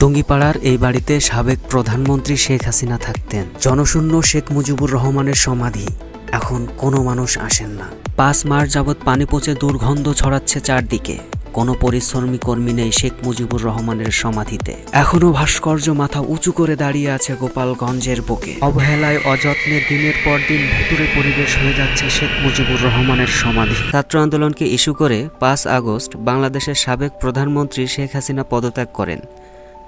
টঙ্গিপাড়ার এই বাড়িতে সাবেক প্রধানমন্ত্রী শেখ হাসিনা থাকতেন। জনশূন্য শেখ মুজিবুর রহমানের সমাধি। এখন কোনো মানুষ আসেন না। পাঁচ মাস যাবৎ পানি পচে দুর্গন্ধ ছড়াচ্ছে চারদিকে। কোনো পরিশ্রমী কর্মী নেই শেখ মুজিবুর রহমানের সমাধিতে। এখনও ভাস্কর্য মাথা উঁচু করে দাঁড়িয়ে আছে গোপালগঞ্জের বুকে। অবহেলায় অযত্নে দিনের পর দিন ভুতুরে পরিবেশ হয়ে যাচ্ছে শেখ মুজিবুর রহমানের সমাধি। ছাত্র আন্দোলনকে ইস্যু করে পাঁচ আগস্ট বাংলাদেশের সাবেক প্রধানমন্ত্রী শেখ হাসিনা পদত্যাগ করেন।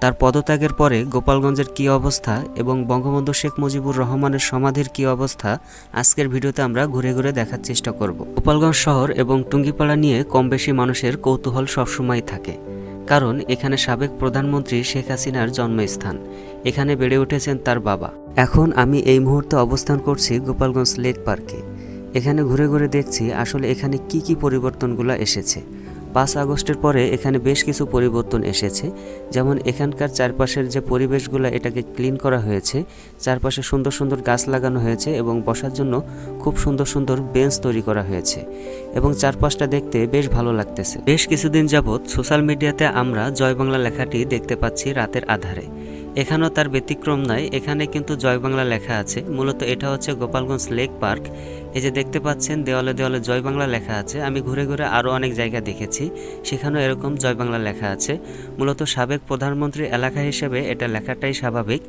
তার পদত্যাগের পরে গোপালগঞ্জের কী অবস্থা এবং বঙ্গবন্ধু শেখ মুজিবুর রহমানের সমাধির কী অবস্থা, আজকের ভিডিওতে আমরা ঘুরে ঘুরে দেখার চেষ্টা করব। গোপালগঞ্জ শহর এবং টুঙ্গিপাড়া নিয়ে কম বেশি মানুষের কৌতূহল সবসময় থাকে, কারণ এখানে সাবেক প্রধানমন্ত্রী শেখ হাসিনার জন্মস্থান, এখানে বেড়ে উঠেছেন তার বাবা। এখন আমি এই মুহূর্তে অবস্থান করছি গোপালগঞ্জ লেক পার্কে, এখানে ঘুরে ঘুরে দেখছি আসলে এখানে কি কি পরিবর্তনগুলো এসেছে। পাঁচ আগস্টের পরে এখানে বেশ কিছু পরিবর্তন এসেছে। যেমন এখানকার চারপাশের যে পরিবেশগুলো এটাকে ক্লিন করা হয়েছে, চারপাশে সুন্দর সুন্দর গাছ লাগানো হয়েছে এবং বসার জন্য খুব সুন্দর সুন্দর বেঞ্চ তৈরি করা হয়েছে এবং চারপাশটা দেখতে বেশ ভালো লাগতেছে। বেশ কিছুদিন যাবৎ সোশ্যাল মিডিয়াতে আমরা জয় বাংলা লেখাটি দেখতে পাচ্ছি রাতের আধারে। এখানেও তার ব্যতিক্রম নাই। এখানে কিন্তু জয় বাংলা লেখা আছে। মূলত এটা হচ্ছে গোপালগঞ্জ লেক পার্ক। এই যে দেখতে পাচ্ছেন, দেওয়ালে দেওয়ালে জয় বাংলা লেখা আছে। আমি ঘুরে ঘুরে আরও অনেক জায়গা দেখেছি। সেখানেও এরকম জয় বাংলা লেখা আছে। মূলত সাবেক প্রধানমন্ত্রী এলাকা হিসেবে এটা লেখাটাই স্বাভাবিক।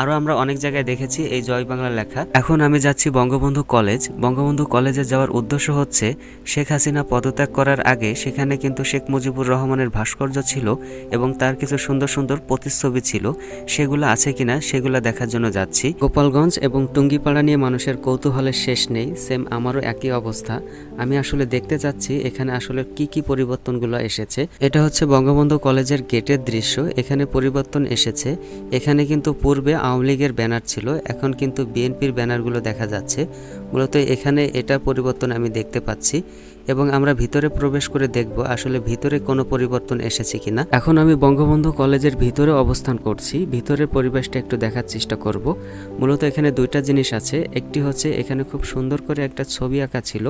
আরও আমরা অনেক জায়গায় দেখেছি এই জয় বাংলা লেখা। এখন আমি যাচ্ছি বঙ্গবন্ধু কলেজ। বঙ্গবন্ধু কলেজে যাওয়ার উদ্দেশ্য হচ্ছে শেখ হাসিনা পদত্যাগ করার আগে সেখানে কিন্তু শেখ মুজিবুর রহমানের ভাস্কর্য ছিল এবং তার কিছু সুন্দর সুন্দর প্রতিচ্ছবি ছিল। সেগুলো আছে কিনা সেগুলো দেখার জন্য যাচ্ছি। গোপালগঞ্জ এবং টুঙ্গিপাড়া নিয়ে মানুষের কৌতূহলের শেষ নেই, সেম আমারও একই অবস্থা। আমি আসলে দেখতে চাচ্ছি এখানে আসলে কি কি পরিবর্তনগুলো এসেছে। এটা হচ্ছে বঙ্গবন্ধু কলেজের গেটের দৃশ্য। এখানে পরিবর্তন এসেছে। এখানে কিন্তু পূর্বে আওয়ামী লীগের ব্যানার ছিল। এখন কিন্তু বিএনপির ব্যানারগুলো দেখা যাচ্ছে। মূলত এখানে এটা পরিবর্তন আমি দেখতে পাচ্ছি। এবং আমরা ভিতরে প্রবেশ করে দেখব আসলে ভিতরে কোনো পরিবর্তন এসেছে কিনা। এখন আমি বঙ্গবন্ধু কলেজের ভিতরে অবস্থান করছি। ভিতরের পরিবেশটা একটু দেখার চেষ্টা করব। মূলত এখানে দুইটা জিনিস আছে। একটি হচ্ছে এখানে খুব সুন্দর করে একটা ছবি আঁকা ছিল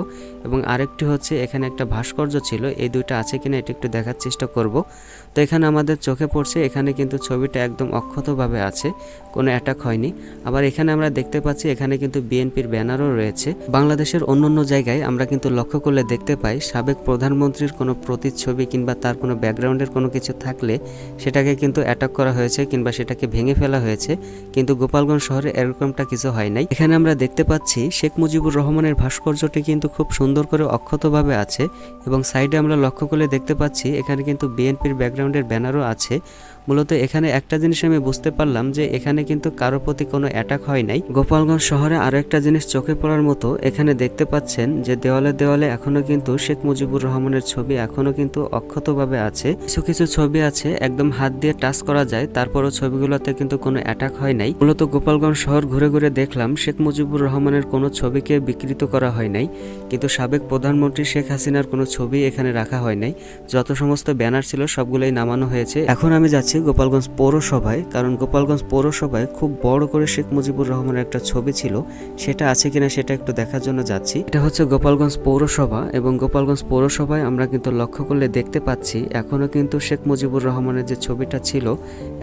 এবং আরেকটি হচ্ছে এখানে একটা ভাস্কর্য ছিল। এই দুইটা আছে কিনা এটা একটু দেখার চেষ্টা করব। তো এখানে আমাদের চোখে পড়ছে, এখানে কিন্তু ছবিটা একদম অক্ষতভাবে আছে, কোনো অ্যাটাক হয়নি। আবার এখানে আমরা দেখতে পাচ্ছি, এখানে কিন্তু বিএনপির ব্যানারও রয়েছে। বাংলাদেশের অন্য অন্য জায়গায় আমরা কিন্তু লক্ষ্য করলে দেখতে পাই, সাবেক প্রধানমন্ত্রীর কোনো প্রতিচ্ছবি কিংবা তার কোনো ব্যাকগ্রাউন্ডের কোনো কিছু থাকলে সেটাকে কিন্তু অ্যাটাক করা হয়েছে কিংবা সেটাকে ভেঙে ফেলা হয়েছে। কিন্তু গোপালগঞ্জ শহরে এরকমটা কিছু হয় নাই। এখানে আমরা দেখতে পাচ্ছি, শেখ মুজিবুর রহমানের ভাস্কর্যটি কিন্তু খুব সুন্দর করে অক্ষতভাবে আছে এবং সাইডে আমরা লক্ষ্য করলে দেখতে পাচ্ছি, এখানে কিন্তু বিএনপির ব্যাকগ্রাউন্ডের ব্যানারও আছে। মূলত এখানে একটা জিনিস আমি বুঝতে পারলাম যে এখানে কিন্তু কারও প্রতি কোনো অ্যাটাক হয় নাই। গোপালগঞ্জ শহরে আরও একটা জিনিস চোখে পড়ার মতো এখানে দেখতে পাচ্ছেন যে দেওয়ালে দেওয়ালে এখনও কিন্তু শেখ মুজিবুর রহমানের ছবি এখনও কিন্তু অক্ষতভাবে আছে। কিছু কিছু ছবি আছে, একদম হাত দিয়ে টাচ করা যায়, তারপরও ছবিগুলোতে কিন্তু কোনো অ্যাটাক হয় নাই। মূলত গোপালগঞ্জ শহর ঘুরে ঘুরে দেখলাম শেখ মুজিবুর রহমানের কোনো ছবিকে বিকৃত করা হয় নাই, কিন্তু সাবেক প্রধানমন্ত্রী শেখ হাসিনার কোনো ছবি এখানে রাখা হয় নাই। যত সমস্ত ব্যানার ছিল সবগুলোই নামানো হয়েছে। এখন আমি যাচ্ছি গোপালগঞ্জ পৌরসভায়, কারণ গোপালগঞ্জ পৌরসভায় খুব বড় করে শেখ মুজিবুর রহমানের একটা ছবি ছিল। সেটা আছে কিনা সেটা একটু দেখার জন্য যাচ্ছি। এটা হচ্ছে গোপালগঞ্জ পৌরসভা এবং গোপালগঞ্জ পৌরসভায় আমরা কিন্তু লক্ষ্য করলে দেখতে পাচ্ছি এখনও কিন্তু শেখ মুজিবুর রহমানের যে ছবিটা ছিল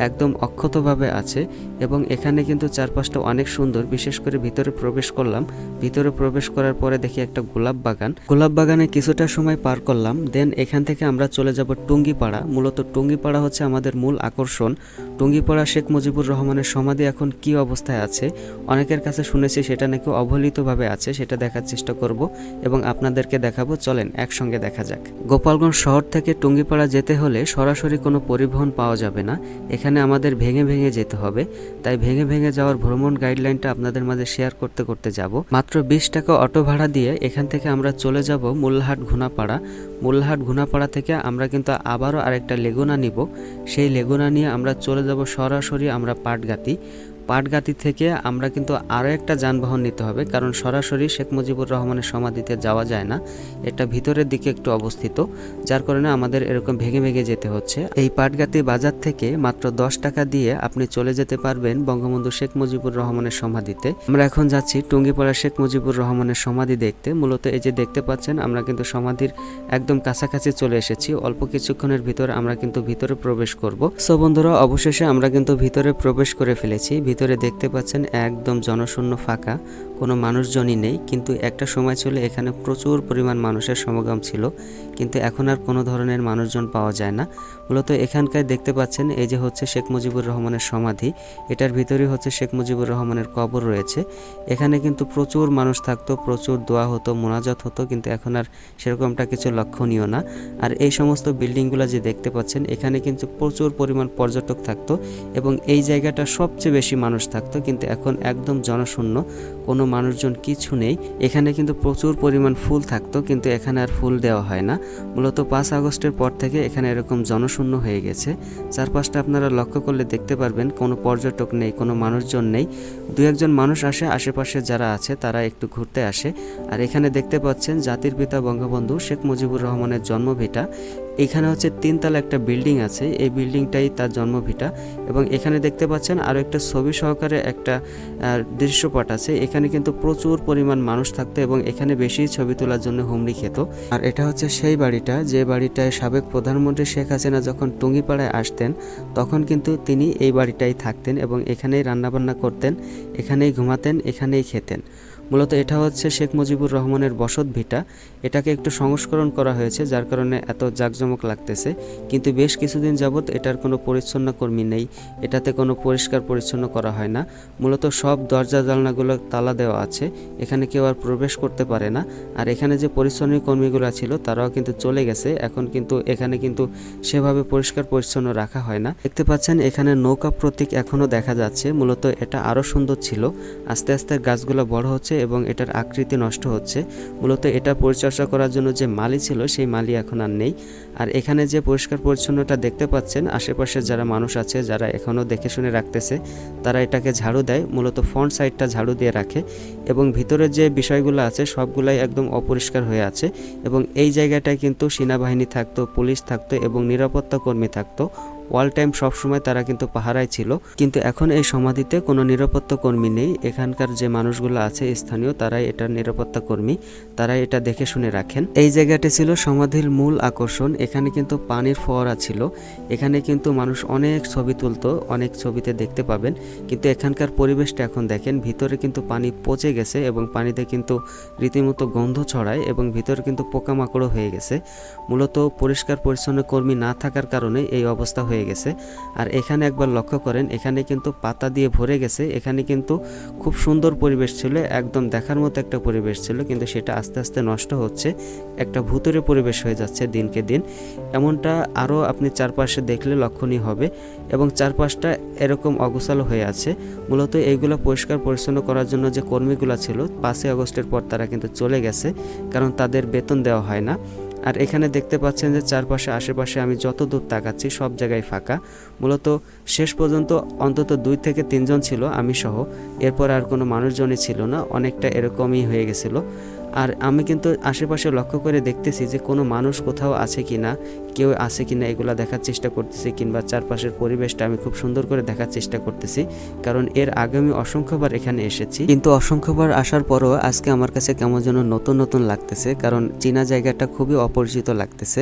একদম অক্ষতভাবে আছে এবং এখানে কিন্তু চারপাশটা অনেক সুন্দর। বিশেষ করে ভিতরে প্রবেশ করলাম, ভিতরে প্রবেশ করার পরে দেখি একটা গোলাপ বাগান। গোলাপ বাগানে কিছুটা সময় পার করলাম, দেন এখান থেকে আমরা চলে যাব টুঙ্গিপাড়া। মূলত টুঙ্গিপাড়া হচ্ছে আমাদের মূল আকর্ষণ। টুঙ্গিপাড়া শেখ মুজিবুর রহমানের সমাধি এখন কি অবস্থায় আছে? অনেকের কাছে শুনেছি সেটা নাকি অবহেলিতভাবে আছে, সেটা দেখার চেষ্টা করব এবং আপনাদেরকে দেখাবো। চলেন একসঙ্গে দেখা যাক। গোপালগঞ্জ শহর থেকে টুঙ্গিপাড়া যেতে হলে সরাসরি কোনো পরিবহন পাওয়া যাবে না। এখানে আমাদের ভেঙে ভেঙে যেতে হবে। তাই ভেঙে ভেঙে যাওয়ার ভ্রমণ গাইডলাইনটা আপনাদের মাঝে শেয়ার করতে করতে যাব। মাত্র বিশ টাকা অটো ভাড়া দিয়ে এখান থেকে আমরা চলে যাব মোল্লাহাট ঘুনাপাড়া মোল্লাহাট ঘুনাপাড়া থেকে আমরা কিন্তু আবারও আরেকটা লেগুনা নিব। সেই নিয়ে আমরা চলে যাব সরাসরি আমরা পাটগাতি। পাটগাতি থেকে আমরা কিন্তু আরও একটা যানবাহন নিতে হবে, কারণ সরাসরি শেখ মুজিবুর রহমানের সমাধিতে যাওয়া যায় না। এটা ভিতরের দিকে একটু অবস্থিত, যার কারণে আমাদের এরকম ভেঙে ভেঙে যেতে হচ্ছে। এই পাটগাতি বাজার থেকে মাত্র দশ টাকা দিয়ে আপনি চলে যেতে পারবেন বঙ্গবন্ধু শেখ মুজিবুর রহমানের সমাধিতে। আমরা এখন যাচ্ছি টুঙ্গিপাড়া শেখ মুজিবুর রহমানের সমাধি দেখতে। মূলত এই যে দেখতে পাচ্ছেন, আমরা কিন্তু সমাধির একদম কাছাকাছি চলে এসেছি। অল্প কিছুক্ষণের ভিতরে আমরা কিন্তু ভিতরে প্রবেশ করব। সো বন্ধুরা, অবশেষে আমরা কিন্তু ভিতরে প্রবেশ করে ফেলেছি। ভিতরে দেখতে পাচ্ছেন একদম জনশূন্য ফাঁকা। কোনো মানুষজনই নেই, কিন্তু একটা সময় ছিল এখানে প্রচুর পরিমাণ মানুষের সমাগম ছিল, কিন্তু এখন আর কোনো ধরনের মানুষজন পাওয়া যায় না। মূলত এখানকার দেখতে পাচ্ছেন এই যে হচ্ছে শেখ মুজিবুর রহমানের সমাধি, এটার ভিতরে হচ্ছে শেখ মুজিবুর রহমানের কবর রয়েছে। এখানে কিন্তু প্রচুর মানুষ থাকতো, প্রচুর দোয়া হতো, মোনাজাত হতো, কিন্তু এখন আর সেরকমটা কিছু লক্ষণীয় না। আর এই সমস্ত বিল্ডিংগুলো যে দেখতে পাচ্ছেন, এখানে কিন্তু প্রচুর পরিমাণ পর্যটক থাকতো এবং এই জায়গাটা সবচেয়ে বেশি মানুষ থাকতো, কিন্তু এখন একদম জনশূন্য। কোনো মানুষজন কিছু নেই। এখানে কিন্তু প্রচুর পরিমাণ ফুল থাকতো, কিন্তু এখানে আর ফুল দেওয়া হয় না। মূলত পাঁচ আগস্টের পর থেকে এখানে এরকম জনশূন্য হয়ে গেছে। চারপাশটা আপনারা লক্ষ্য করলে দেখতে পারবেন, কোনো পর্যটক নেই, কোনো মানুষজন নেই। দু একজন মানুষ আসে, আশেপাশে যারা আছে তারা একটু ঘুরতে আসে। আর এখানে দেখতে পাচ্ছেন জাতির পিতা বঙ্গবন্ধু শেখ মুজিবুর রহমানের জন্মভিটা। এখানে হচ্ছে তিনতলা একটা বিল্ডিং আছে। এই বিল্ডিংটাই তার জন্মভিটা এবং এখানে দেখতে পাচ্ছেন আরও একটা ছবি সহকারে একটা দৃশ্যপট আছে। এখানে কিন্তু প্রচুর পরিমাণ মানুষ থাকতো এবং এখানে বেশি ছবি তোলার জন্য হুমড়ি খেত। আর এটা হচ্ছে সেই বাড়িটা, যে বাড়িটায় সাবেক প্রধানমন্ত্রী শেখ হাসিনা যখন টুঙ্গিপাড়ায় আসতেন, তখন কিন্তু তিনি এই বাড়িটাই থাকতেন এবং এখানেই রান্নাবান্না করতেন, এখানেই ঘুমাতেন, এখানেই খেতেন। মূলত এটা হচ্ছে শেখ মুজিবুর রহমানের বসত ভিটা। এটাকে একটু সংস্করণ করা হয়েছে, যার কারণে এত জাঁকজমক লাগতেছে। কিন্তু বেশ কিছুদিন যাবৎ এটার কোনো পরিচ্ছন্ন কর্মী নেই। এটাতে কোনো পরিষ্কার পরিচ্ছন্ন করা হয় না। মূলত সব দরজা জানলাগুলো তালা দেওয়া আছে। এখানে কেউ আর প্রবেশ করতে পারে না। আর এখানে যে পরিচ্ছন্ন কর্মীগুলো ছিল, তারাও কিন্তু চলে গেছে। এখন কিন্তু এখানে কিন্তু সেভাবে পরিষ্কার পরিচ্ছন্ন রাখা হয় না। দেখতে পাচ্ছেন, এখানে নৌকা প্রতীক এখনও দেখা যাচ্ছে। মূলত এটা আরও সুন্দর ছিল। আস্তে আস্তে গাছগুলো বড় হচ্ছে এবং এটার আকৃতি নষ্ট হচ্ছে। মূলত এটা পরিচর্যা করার জন্য যে মালি ছিল, সেই মালি এখন আর নেই। আর এখানে যে পরিষ্কার পরিচ্ছন্নতা দেখতে পাচ্ছেন আশেপাশে যারা মানুষ আছে, যারা এখনও দেখে শুনে রাখতেছে, তারা এটাকে ঝাড়ু দেয়, মূলত ফ্রন্ট সাইডটা ঝাড়ু দিয়ে রাখে এবং ভিতরে যে বিষয়গুলো আছে, সবগুলাই একদম অপরিষ্কার হয়ে আছে এবং এই জায়গাটায় কিন্তু সেনাবাহিনী থাকতো, পুলিশ থাকতো এবং নিরাপত্তা কর্মী থাকতো। অল টাইম সবসময় তারা কিন্তু পাহারায় ছিল। কিন্তু এখন এই সমাধিতে কোনো নিরাপত্তা কর্মী নেই। এখানকার যে মানুষগুলো আছে, স্থানীয়, তারাই এটার নিরাপত্তা কর্মী। তারাই এটা দেখে শুনে রাখেন। এই জায়গাটি ছিল সমাধির মূল আকর্ষণ। এখানে কিন্তু পানির ফোয়ারা ছিল। এখানে কিন্তু মানুষ অনেক ছবি তুলতো, অনেক ছবিতে দেখতে পাবেন। কিন্তু এখানকার পরিবেশটা এখন দেখেন, ভিতরে কিন্তু পানি পচে গেছে এবং পানিতে কিন্তু রীতিমতো গন্ধ ছড়ায় এবং ভিতরে কিন্তু পোকামাকড়ও হয়ে গেছে। মূলত পরিষ্কার পরিচ্ছন্ন কর্মী না থাকার কারণে এই অবস্থা হয়ে গেছে। আর এখানে একবার লক্ষ্য করেন, এখানে কিন্তু পাতা দিয়ে ভরে গেছে। এখানে কিন্তু খুব সুন্দর পরিবেশ ছিল, একদম দেখার মতো একটা পরিবেশ ছিল, কিন্তু সেটা আস্তে আস্তে নষ্ট হচ্ছে। একটা ভূতুরে পরিবেশ হয়ে যাচ্ছে দিনকে দিন। এমনটা আরও আপনি চারপাশে দেখলে লক্ষণীয় হবে এবং চারপাশটা এরকম অগোছালো হয়ে আছে। মূলত এইগুলো পরিষ্কার পরিচ্ছন্ন করার জন্য যে কর্মীগুলো ছিল, পাঁচই আগস্টের পর তারা কিন্তু চলে গেছে, কারণ তাদের বেতন দেওয়া হয় না। আর এখানে দেখতে পাচ্ছেন যে চারপাশে, আশেপাশে আমি যত দূর তাকাচ্ছি সব জায়গায় ফাঁকা। মূলত শেষ পর্যন্ত অন্তত দুই থেকে তিনজন ছিল, আমি সহ। এরপর আর কোনো মানুষজনই ছিল না, অনেকটা এরকমই হয়ে গেছিল। আর আমি কিন্তু আশেপাশে লক্ষ্য করে দেখতেছি যে কোনো মানুষ কোথাও আছে কি না কেউ আছে কি না এগুলো দেখার চেষ্টা করতেছি, কিংবা চারপাশের পরিবেশটা আমি খুব সুন্দর করে দেখার চেষ্টা করতেছি, কারণ এর আগে আমি অসংখ্যবার এখানে এসেছি। কিন্তু অসংখ্যবার আসার পরও আজকে আমার কাছে কেমন যেন নতুন নতুন লাগতেছে, কারণ চীনা জায়গাটা খুবই অপরিচিত লাগতেছে।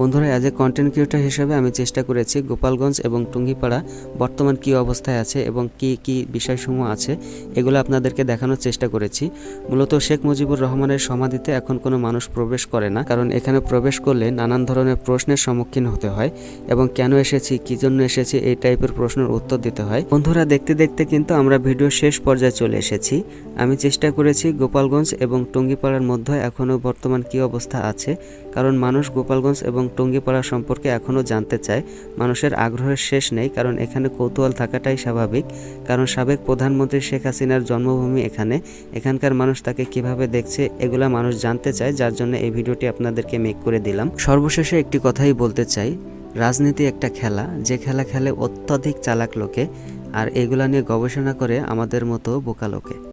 বন্ধুরা অ্যাজ এ কন্টেন্ট ক্রিয়েটর হিসেবে আমি চেষ্টা করেছি গোপালগঞ্জ এবং টুঙ্গিপাড়া বর্তমান কী অবস্থায় আছে এবং কি কি বিষয়সমূহ আছে, এগুলো আপনাদেরকে দেখানোর চেষ্টা করেছি। মূলত শেখ মুজিবুর রহমানের সমাধিতে এখন কোনো মানুষ প্রবেশ করে না, কারণ এখানে প্রবেশ করলে নানান ধরনের প্রশ্নের সম্মুখীন হতে হয় এবং কেন এসেছি, কি জন্য এসেছি, এই টাইপের প্রশ্নের উত্তর দিতে হয়। বন্ধুরা, দেখতে দেখতে কিন্তু আমরা ভিডিও শেষ পর্যায়ে চলে এসেছি। আমি চেষ্টা করেছি গোপালগঞ্জ এবং টঙ্গিপাড়ার মধ্যে এখনও বর্তমান কি অবস্থা আছে, কারণ মানুষ গোপালগঞ্জ এবং টঙ্গিপাড়া সম্পর্কে এখনও জানতে চায়। মানুষের আগ্রহের শেষ নেই, কারণ এখানে কৌতূহল থাকাটাই স্বাভাবিক। কারণ সাবেক প্রধানমন্ত্রী শেখ হাসিনার জন্মভূমি এখানে। এখানকার মানুষ তাকে কীভাবে দেখছে, এগুলা মানুষ জানতে চায়, যার জন্য এই ভিডিওটি আপনাদেরকে মেক করে দিলাম। সর্বশেষে একটি কথাই বলতে চাই, রাজনীতি একটা খেলা, যে খেলা খেলে অত্যাধিক চালাক লোকে, আর এগুলা নিয়ে গবেষণা করে আমাদের মতো বোকা লোকে।